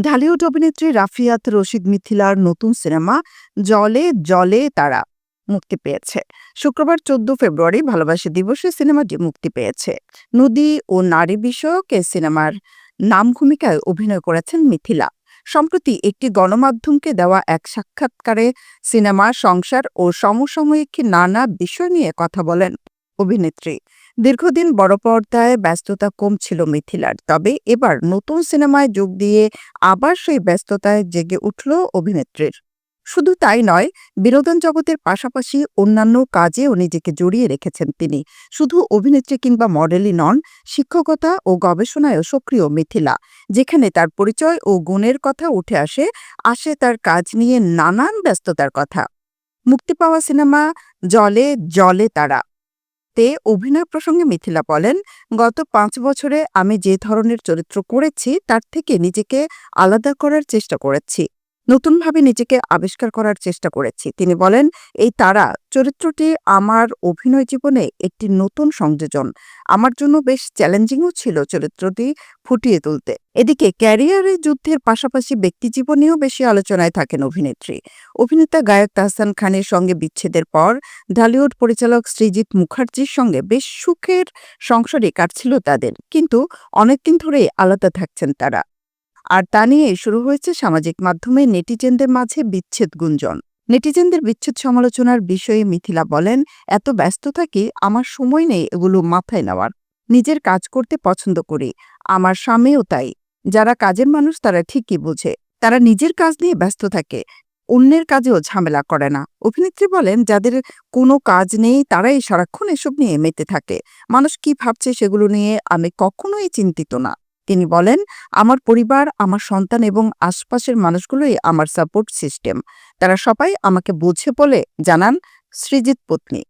ঢালিউড অভিনেত্রী রাফিয়াত রশিদ মিথিলার নতুন সিনেমা, জলে জলে তারা মুক্তি পেয়েছে। শুক্রবার চোদ্দ ফেব্রুয়ারি ভালোবাসা দিবসে সিনেমাটি মুক্তি পেয়েছে। নদী ও নারী বিষয়ক এ সিনেমার নাম ভূমিকায় অভিনয় করেছেন মিথিলা। সম্প্রতি একটি গণমাধ্যমকে দেওয়া এক সাক্ষাৎকারে সিনেমা, সংসার ও সমসাময়িক নানা বিষয় নিয়ে কথা বলেন অভিনেত্রী। দীর্ঘদিন বড় পর্দায় ব্যস্ততা কম ছিল মিথিলার। তবে এবার নতুন সিনেমায় যোগ দিয়ে আবার সেই ব্যস্ততায় জেগে উঠল অভিনেত্রীর। শুধু তাই নয়, বিনোদন জগতের পাশাপাশি অন্যান্য কাজেও নিজেকে জড়িয়ে রেখেছেন তিনি। শুধু অভিনেত্রী কিংবা মডেলই নন, শিক্ষকতা ও গবেষণায়ও সক্রিয় মিথিলা, যেখানে তার পরিচয় ও গুণের কথা উঠে আসে আসে তার কাজ নিয়ে নানান ব্যস্ততার কথা। মুক্তি পাওয়া সিনেমা, জলে জলে তারা। তে অভিনয় প্রসঙ্গে মিথিলা বলেন, গত পাঁচ বছরে আমি যে ধরনের চরিত্র করেছি, তার থেকে নিজেকে আলাদা করার চেষ্টা করেছি। নতুনভাবে নিজেকে আবিষ্কার করার চেষ্টা করেছি। তিনি বলেন, এই তারা চরিত্রটি আমার অভিনয় জীবনে একটি নতুন সংযোজন। আমার জন্য বেশ চ্যালেঞ্জিংও ছিল চরিত্রটি ফুটিয়ে তুলতে। এদিকে ক্যারিয়ারের যুদ্ধের পাশাপাশি ব্যক্তিজীবনেও বেশি আলোচনায় থাকেন অভিনেত্রী। অভিনেতা গায়ক তাহসান খানের সঙ্গে বিচ্ছেদের পর ঢালিউড পরিচালক শ্রীজিৎ মুখার্জির সঙ্গে বেশ সুখের সংসারে কাটছিল তাদের। কিন্তু অনেকদিন ধরেই আলাদা থাকছেন তারা। আর তা নিয়ে শুরু হয়েছে সামাজিক মাধ্যমে নেটিজেনদের মাঝে বিচ্ছেদ গুঞ্জন। নেটিজেনদের বিচ্ছেদ সমালোচনার বিষয়ে মিথিলা বলেন, এত ব্যস্ত থাকি আমার সময় নেই এগুলো মাথায় নেওয়ার। নিজের কাজ করতে পছন্দ করি। আমার স্বামীও তাই। যারা কাজের মানুষ তারা ঠিকই বোঝে। তারা নিজের কাজ নিয়ে ব্যস্ত থাকে। অন্যের কাজেও ঝামেলা করে না। অভিনেত্রী বলেন, যাদের কোনো কাজ নেই তারাই সারাক্ষণ এসব নিয়ে মেতে থাকে। মানুষ কি ভাবছে সেগুলো নিয়ে আমি কখনোই চিন্তিত না। তিনি বলেন, আমার পরিবার, আমার সন্তান এবং আশপাশের মানুষগুলোই আমার সাপোর্ট সিস্টেম তারা সবাই আমাকে বুঝে বলে জানান, সৃজিত পত্নী।